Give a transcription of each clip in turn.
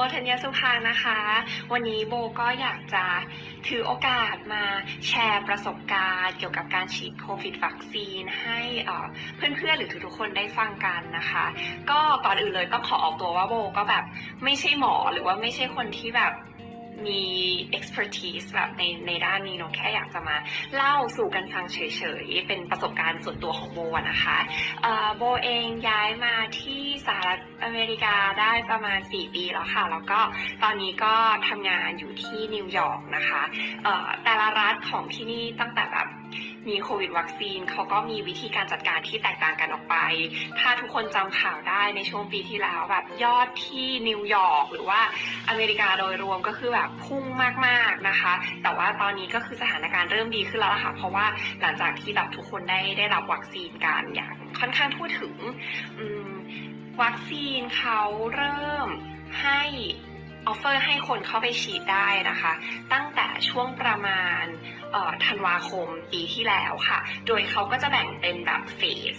บธัญญสุภานะคะ วันนี้โบก็อยากจะถือโอกาสมาแชร์ประสบการณ์ เกี่ยวกับการฉีดโควิดวัคซีนให้เอ่อเพื่อนๆหรือทุกๆคนได้ฟังกันนะคะ ก็ก่อนอื่นเลยต้องขอออกตัวว่าโบก็แบบไม่ใช่หมอหรือว่าไม่ใช่คนที่แบบ มี expertise แบบในในด้านนี้เนอะแค่อยากจะมาเล่าสู่กันฟังเฉยๆ เป็นประสบการณ์ส่วนตัวของโบนะคะโบเองย้ายมาที่สหรัฐอเมริกาได้ประมาณ 4 ปีแล้วค่ะ แล้วก็ตอนนี้ก็ทำงานอยู่ที่นิวยอร์กนะคะแต่ละรัฐของที่นี่ตั้งแต่แบบ มีโควิดวัคซีนเขาก็มีวิธีการจัดการที่แตกต่างกันออกไป ถ้าทุกคนจำข่าวได้ในช่วงปีที่แล้วแบบยอดที่นิวยอร์กหรือว่าอเมริกาโดยรวมก็คือแบบพุ่งมากๆนะคะ แต่ว่าตอนนี้ก็คือสถานการณ์เริ่มดีขึ้นแล้วล่ะค่ะ เพราะว่าหลังจากที่แบบทุกคนได้ได้รับวัคซีนกันอย่างค่อนข้างทั่วถึงวัคซีนเขาเริ่มให้ ออฟเฟอร์ให้คนเข้าไปฉีดได้นะคะ ตั้งแต่ช่วงประมาณธันวาคมปีที่แล้วค่ะ โดยเขาก็จะแบ่งเป็นแบบเฟส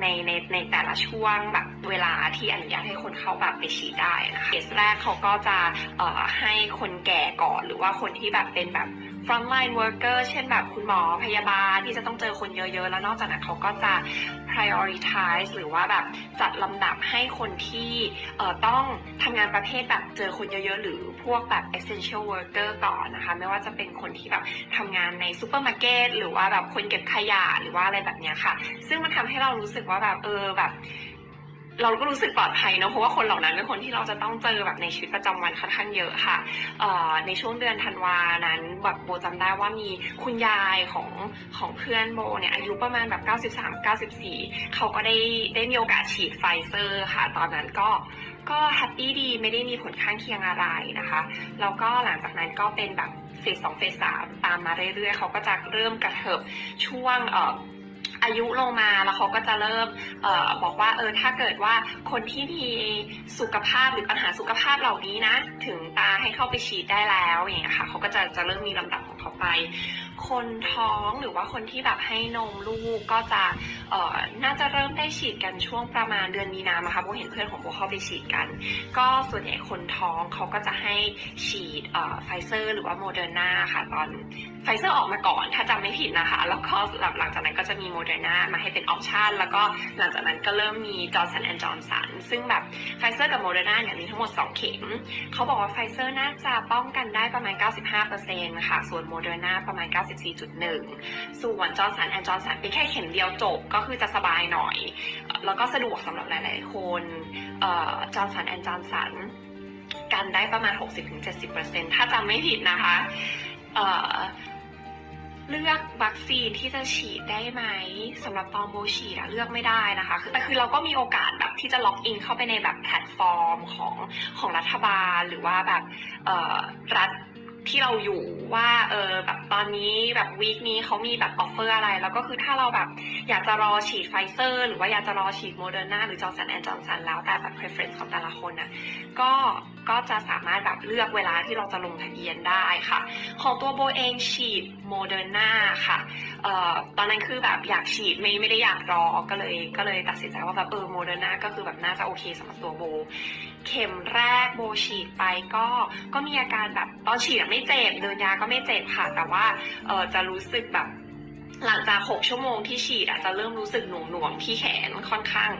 ในในในแต่ละช่วงแบบเวลาที่อนุญาตให้คนเข้าแบบไปฉีดได้นะคะเคสแรกเขาก็จะเอ่อให้คนแก่ก่อนหรือว่าคนที่แบบเป็นแบบ frontline worker เช่นแบบคุณหมอพยาบาลที่จะต้องเจอคนเยอะๆ แล้วนอกจากนั้นเขาก็จะ prioritize หรือว่าแบบจัดลำดับให้คนที่เต้องทำงานประเภทแบบเจอคนเยอะๆ หรือพวกแบบ essential worker ก่อนนะคะ ไม่ว่าจะเป็นคนที่แบบทำงานในซูเปอร์มาร์เก็ตหรือว่าแบบคนเก็บขยะหรือว่าอะไรแบบเนี้ยค่ะ ซึ่งมันทำให้เรารู้สึกว่าแบบเออแบบ เราก็รู้สึกปลอดภัยเนอะเพราะว่าคนเหล่านั้นเป็นคนที่เราจะต้องเจอแบบในชีวิตประจำวันค่อนข้างเยอะค่ะในช่วงเดือนธันวานั้นแบบโบจำได้ว่ามีคุณยายของของเพื่อนโบเนี่ยอายุประมาณแบบ 93 94 เขาก็ได้ได้มีโอกาสฉีดไฟเซอร์ค่ะ ตอนนั้นก็ก็แฮปปี้ดีไม่ได้มีผลข้างเคียงอะไรนะคะแล้วก็หลังจากนั้นก็เป็นแบบเฟสสองเฟสสามตามมาเรื่อยๆ เขาก็จะเริ่มกระเถิบช่วงเอายุลงมาแล้วเขาก็จะเริ่มออบอกว่าเออถ้าเกิดว่าคนที่มีสุขภาพหรือปัญหาสุขภาพเหล่านี้นะ ถึงตาให้เข้าไปฉีดได้แล้วอย่างเงี้ยค่ะเขาก็จะจะเริ่มมีลำดับของเขาไป คนท้องหรือว่าคนที่แบบให้นมลูกก็จะเออน่าจะเริ่มได้ฉีดกันช่วงประมาณเดือนมีนามาค่ะโบเห็นเพื่อนของโบเข้าไปฉีดกัน ก็ส่วนใหญ่คนท้องเขาก็จะให้ฉีดไฟเซอร์ หรือว่าโมเดอร์นาค่ะตอนไฟเซอร์ออกมาก่อนถ้าจำไม่ผิดนะคะ แล้วก็หลังจากนั้นก็จะมีโมเดอร์นามาให้เป็นออปชันแล้วก็หลังจากนั้นก็เริ่มมีจอร์สันแอนด์จอร์สันซึ่งแบบไฟเซอร์กับโมเดอร์นาเนี่ยมีทั้งหมด 2 เข็ม เขาบอกว่าไฟเซอร์น่าจะป้องกันได้ประมาณ 95%ค่ะส่วนโมเดอร์นาประมาณ 94.1 ส่วนจอร์สันแอนด์จอร์สันเป็นแค่เข็มเดียวจบก็คือจะสบายหน่อย แล้วก็สะดวกสำหรับหลาย ๆ คนจอร์สันแอนด์จอร์สันกันได้ประมาณ 60-70%ถ้าจำไม่ผิดนะคะ เลือกวัคซีนที่จะฉีดได้ไหมสำหรับตอนโบฉีดอะเลือกไม่ได้นะคะคือแต่คือเราก็มีโอกาสแบบที่จะล็อกอินเข้าไปในแบบแพลตฟอร์มของของรัฐบาลหรือว่าแบบเอ่อรัฐที่เราอยู่ว่าเออแบบตอนนี้แบบวีคนี้เขามีแบบออฟเฟอร์อะไร แล้วก็คือถ้าเราแบบอยากจะรอฉีดไฟเซอร์ หรือว่าอยากจะรอฉีดโมเดอร์นาหรือจอร์สันแอนด์จอร์สันแล้วแต่แบบ preference ของแต่ละคนนะก็ก็จะสามารถแบบเลือกเวลาที่เราจะลงทะเบียนได้ค่ะ ของตัวโบเองฉีดโมเดอร์นาค่ะออตอนนั้นคือแบบอยากฉีดไม่ไม่ได้อยากรอก็เลยก็เลยตัดสินใจว่าแบบเออโมเดอร์นาก็คือแบบน่าจะโอเคสำหรับตัวโบ เข็มแรกโบฉีดไปก็ก็มีอาการแบบตอนฉีดไม่เจ็บเดินยาก็ไม่เจ็บค่ะ แต่ว่าเออจะรู้สึกแบบหลังจาก 6 ชั่วโมงที่ฉีดอาจจะเริ่มรู้สึกหน่วงหน่วงๆที่แขนค่อนข้าง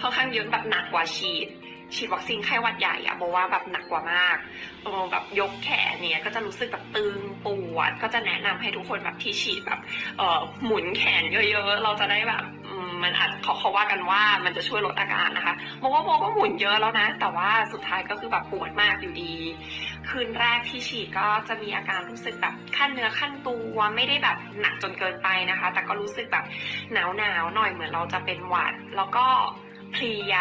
ค่อนข้างเยอะแบบหนักกว่าฉีด ฉีดวัคซีนไข้หวัดใหญ่อะโบว่าแบบหนักกว่ามากเออแบบยกแขนเนี่ยก็จะรู้สึกแบบตึงปวด ก็จะแนะนำให้ทุกคนแบบที่ฉีดแบบเออหมุนแขนเยอะๆ เราจะได้แบบมันอาจเขาเขาว่ากันว่ามันจะช่วยลดอาการนะคะโบว่าโบก็หมุนเยอะแล้วนะ แต่ว่าสุดท้ายก็คือแบบปวดมากอยู่ดี คืนแรกที่ฉีดก็จะมีอาการรู้สึกแบบขั้นเนื้อขั้นตัวไม่ได้แบบหนักจนเกินไปนะคะ แต่ก็รู้สึกแบบหนาวหนาวๆหน่อยเหมือนเราจะเป็นหวัด แล้วก็เพลีย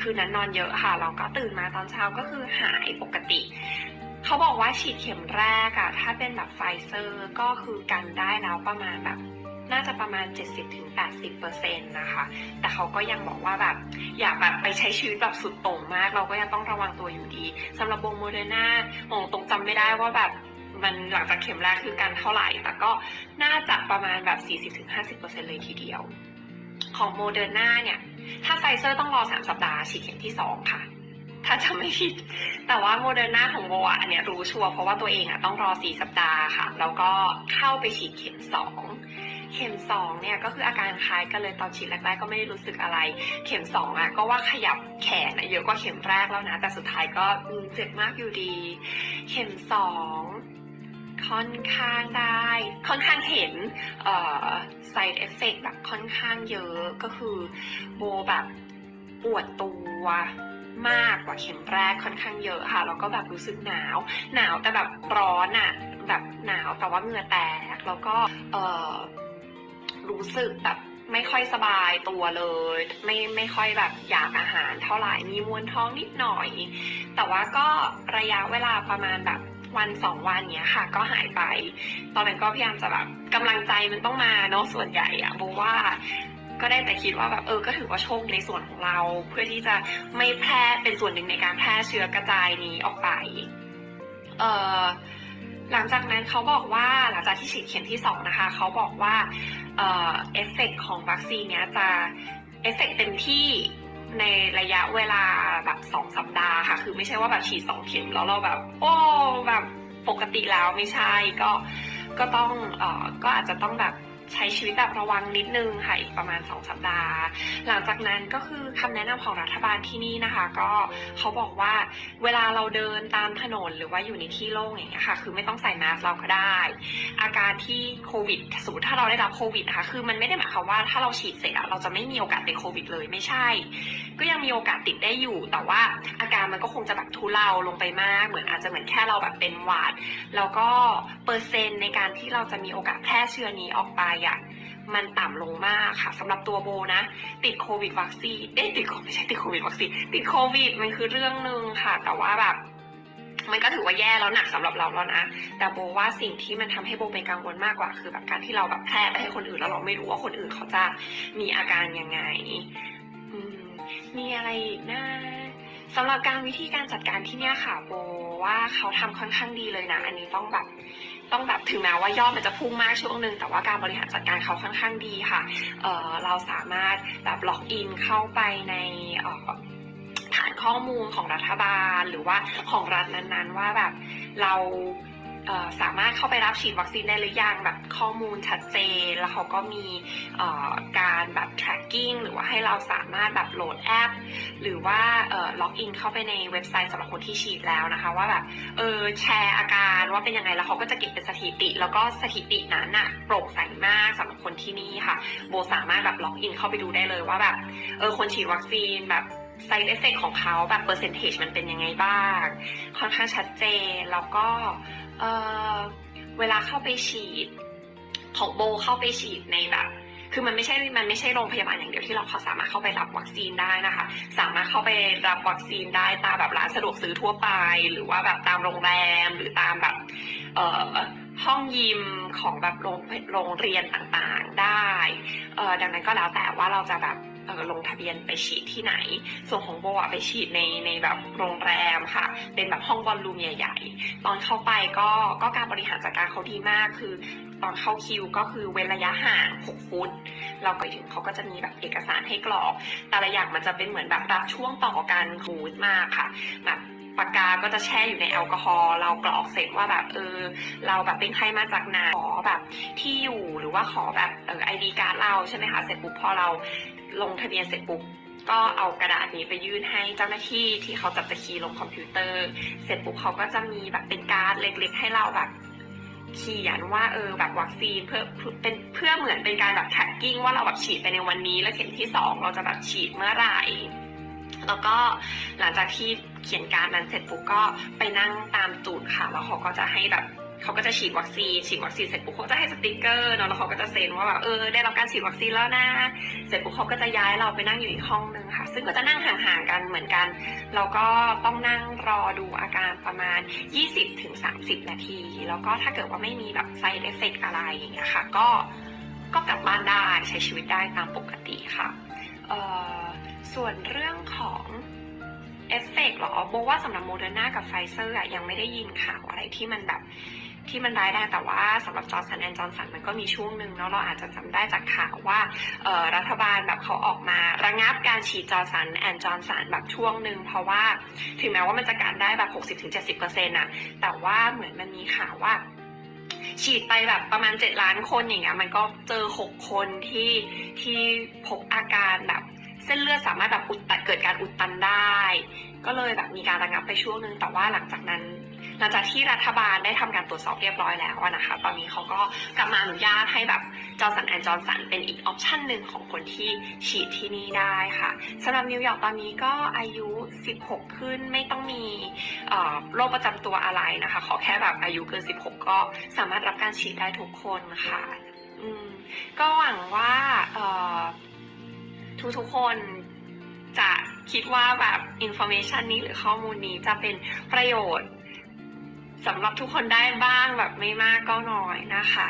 คืนนั้นนอนเยอะค่ะแล้วก็ตื่นมาตอนเช้าก็คือหายปกติ เขาบอกว่าฉีดเข็มแรกอะถ้าเป็นแบบไฟเซอร์ก็คือกันได้แล้วประมาณแบบน่าจะประมาณ 70-80%นะคะ แต่เขาก็ยังบอกว่าแบบอยากแบบไปใช้ชีวิตแบบสุดโต่งมาก เราก็ยังต้องระวังตัวอยู่ดีสำหรับวงโมเดอร์นาหงตรงจำไม่ได้ว่าแบบมันหลังจากเข็มแรกคือการเท่าไหร่ แต่ก็น่าจะประมาณแบบ 40-50%เลยทีเดียว ของโมเดอร์นาเนี่ย ถ้าไฟเซอร์ต้องรอ3สัปดาห์ฉีดเข็มที่2ค่ะ ถ้าจะไม่ผิด แต่ว่าโมเดอร์นาของโบอะอันเนี้ยรู้ชัวร์เพราะว่าตัวเองอะต้องรอสี่สัปดาห์ค่ะ แล้วก็เข้าไปฉีดเข็มสองเข็มสองเนี่ยก็คืออาการคล้ายกันเลยตอนฉีดแรกๆก็ไม่ได้รู้สึกอะไร เข็มสองอะก็ว่าขยับแขนเยอะกว่าเข็มแรกแล้วนะ แต่สุดท้ายก็เจ็บมากอยู่ดี เข็มสอง ค่อนข้างได้ ค่อนข้างเห็นเอ่อ side effect แบบค่อนข้างเยอะก็คือโบแบบปวดตัวมากกว่าเข็มแรกค่อนข้างเยอะค่ะแล้วก็แบบรู้สึกหนาว หนาวแต่แบบร้อนอะ่ะแบบหนาวแต่ว่าเหงื่อแตกแล้วก็เออรู้สึกแบบไม่ค่อยสบายตัวเลย ไม่ไม่ค่อยแบบอยากอาหารเท่าไหร่มีมวนท้องนิดหน่อย แต่ว่าก็ระยะเวลาประมาณแบบ วันสองวันเนี้ยค่ะ ก็หายไป ตอนนั้นก็พยายามจะแบบกำลังใจมันต้องมาเนาะส่วนใหญ่อะโบว่าก็ได้แต่คิดว่าแบบเออก็ถือว่าโชคในส่วนของเรา เพื่อที่จะไม่แพร่เป็นส่วนหนึ่งในการแพร่เชื้อกระจายนี้ออกไป เออหลังจากนั้นเขาบอกว่าหลังจากที่ฉีดเข็มที่สองนะคะเขาบอกว่าเออเอฟเฟกของวัคซีนเนี้ยจะเอฟเฟกเต็มที่ ในระยะเวลาแบบสองสัปดาห์ค่ะ คือไม่ใช่ว่าแบบฉีดสองเข็มแล้วเราแบบ โอ้แบบปกติแล้วไม่ใช่ก็ก็ต้องเออก็อาจจะต้องแบบ ใช้ชีวิตแบบระวังนิดนึงค่ะอีกประมาณ 2 สัปดาห์ หลังจากนั้นก็คือคำแนะนำของรัฐบาลที่นี่นะคะ ก็เขาบอกว่าเวลาเราเดินตามถนนหรือว่าอยู่ในที่โล่งอย่างเงี้ยค่ะ คือไม่ต้องใส่มาสก์เราก็ได้ อาการที่โควิดสมมติถ้าเราได้รับโควิดนะคะคือมันไม่ได้หมายความว่าถ้าเราฉีดเสร็จเราจะไม่มีโอกาสติดโควิดเลยไม่ใช่ ก็ยังมีโอกาสติดได้อยู่ แต่ว่าอาการมันก็คงจะแบบทุเลาลงไปมาก เหมือนอาจจะเหมือนแค่เราแบบเป็นหวัดแล้วก็เปอร์เซ็นต์ในการที่เราจะมีโอกาสแพร่เชื้อนี้ออกไปอะมันต่ำลงมากค่ะสำหรับตัวโบนะ ติดโควิดวัคซีนเอ๊ะติดไม่ใช่ติดโควิดวัคซีนติดโควิดมันคือเรื่องหนึ่งค่ะ แต่ว่าแบบมันก็ถือว่าแย่แล้วหนักสำหรับเราแล้วนะแต่โบว่าสิ่งที่มันทำให้โบเป็นกังวลมากกว่า คือแบบการที่เราแบบแพร่ไปให้คนอื่นแล้วเราไม่รู้ว่าคนอื่นเขาจะมีอาการยังไงมีอะไรนะสำหรับการวิธีการจัดการที่เนี่ยค่ะโบว่าเขาทำค่อนข้างดีเลยนะ อันนี้ต้องแบบ ต้องแบบถึงแม้ว่ายอดมันจะพุ่งมากช่วงหนึ่งแต่ว่าการบริหารจัดการเขาค่อนข้างดีค่ะเเราสามารถแบบล็อกอินเข้าไปในฐานข้อมูลของรัฐบาลหรือว่าของรัฐนั้นๆ ว่าแบบเรา สามารถเข้าไปรับฉีดวัคซีนได้หรือยังแบบข้อมูลชัดเจน แล้วเขาก็มีการแบบ tracking หรือว่าให้เราสามารถแบบโหลดแอป หรือว่าล็อกอินเข้าไปในเว็บไซต์สำหรับคนที่ฉีดแล้วนะคะ ว่าแบบเออแชร์อาการว่าเป็นยังไงแล้วเขาก็จะเก็บเป็นสถิติ แล้วก็สถิตินั้นน่ะโปร่งใสมากสำหรับคนที่นี่ค่ะ โบสามารถแบบล็อกอินเข้าไปดูได้เลยว่าแบบเออคนฉีดวัคซีนแบบ side effect ของเขาแบบเปอร์เซนเทจมันเป็นยังไงบ้าง ค่อนข้างชัดเจนแล้วก็ เเวลาเข้าไปฉีดของโบเข้าไปฉีดในแบบคือมันไม่ใช่มันไม่ใช่โรงพยาบาลอย่างเดียวที่เราเขาสามารถเข้าไปรับวัคซีนได้นะคะ สามารถเข้าไปรับวัคซีนได้ตามแบบร้านสะดวกซื้อทั่วไป หรือว่าแบบตามโรงแรมหรือตามแบบเอ่อห้องยิมของแบบโรงโรงเรียนต่างๆได้เอ่อดังนั้นก็แล้วแต่ว่าเราจะแบบ ออลงทะเบียนไปฉีดที่ไหน ส่วนของโบอะไปฉีดในในแบบโรงแรมค่ะ เป็นแบบห้องบอลลูมใหญ่ๆ ตอนเข้าไปก็ก็การบริหารจัดการเขาดีมากคือ ตอนเข้าคิวก็คือเว้นระยะห่าง 6 ฟุต เราไปถึงเขาก็จะมีแบบเอกสารให้กรอก แต่ละอย่างมันจะเป็นเหมือนแบบรับช่วงต่อกันคูดมากค่ะแบบ ปากกาก็จะแช่อยู่ในแอลกอฮอล์เรากรอกเสร็จว่าแบบเออ เราแบบเป็นใครมาจากไหนขอแบบที่อยู่หรือว่าขอแบบเออไอดีการ์ดเราใช่ไหมคะเสร็จปุ๊บพอเราลงทะเบียนเสร็จปุ๊บก็เอากระดาษนี้ไปยื่นให้เจ้าหน้าที่ที่เขาจับตะคีย์ลงคอมพิวเตอร์ เสร็จปุ๊บเขาก็จะมีแบบเป็นการ์ดเล็ก ๆ ให้เราแบบเขียนว่าเออแบบวัคซีนเพื่อเป็นเพื่อเหมือนเป็นการแบบแท็กกิ้งว่าเราแบบฉีดไปในวันนี้ แล้วเข็มที่สองเราจะแบบฉีดเมื่อไหร่ แล้วก็หลังจากที่ เขียนการนั้นเสร็จปุ๊บก็ไปนั่งตามจุดค่ะ แล้วเขาก็จะให้แบบเขาก็จะฉีดวัคซีนฉีดวัคซีนเสร็จปุ๊บเขาจะให้สติกเกอร์เนาะแล้วเขาก็จะเซ็นว่าแบบเออได้รับการฉีดวัคซีนแล้วนะเสร็จปุ๊บเขาก็จะย้ายเราไปนั่งอยู่อีกห้องนึงค่ะ ซึ่งก็จะนั่งห่างๆกันเหมือนกันแล้วก็ต้องนั่งรอดูอาการประมาณ 20-30 นาที แล้วก็ถ้าเกิดว่าไม่มีแบบ side effect อะไรอย่างเงี้ยค่ะ ก็ก็กลับบ้านได้ใช้ชีวิตได้ตามปกติค่ะเออส่วนเรื่องของ เอฟเฟกต์หรอโบว่าสำหรับโมเดอร์นากับไฟเซอร์อะยังไม่ได้ยินข่าวอะไรที่มันแบบที่มันร้ายแรงแต่ว่าสำหรับจอร์สันแอนจอร์สันมันก็มีช่วงหนึ่งเนาะเราอาจจะจำได้จากข่าวว่ารัฐบาลแบบเขาออกมาระงับการฉีดจอร์สันแอนจอร์สันแบบช่วงหนึ่งเพราะว่าถึงแม้ว่ามันจะการได้แบบ 60-70%อนะแต่ว่าเหมือนมันมีข่าวว่าฉีดไปแบบประมาณ 7 ล้านคนอย่างเงี้ยมันก็เจอ 6 คนที่ที่พบอาการแบบ เส้นเลือดสามารถแบบอุดตันเกิดการอุดตันได้ ก็เลยแบบมีการระงับไปช่วงนึงแต่ว่าหลังจากนั้น หลังจากที่รัฐบาลได้ทำการตรวจสอบเรียบร้อยแล้วนะคะ ตอนนี้เขาก็กลับมาอนุญาตให้แบบจอร์สันแอนจอร์สันเป็นอีกออปชันหนึ่งของคนที่ฉีดที่นี่ได้ค่ะสำหรับนิวยอร์กตอนนี้ก็อายุ 16 ขึ้นไม่ต้องมีโรคประจำตัวอะไรนะคะ ขอแค่แบบอายุเกิน 16 ก็สามารถรับการฉีดได้ทุกคนค่ะ อืมก็หวังว่า ทุกๆคนจะคิดว่าแบบอินโฟเมชันนี้หรือข้อมูลนี้จะเป็นประโยชน์สำหรับทุกคนได้บ้างแบบไม่มากก็น้อยนะคะ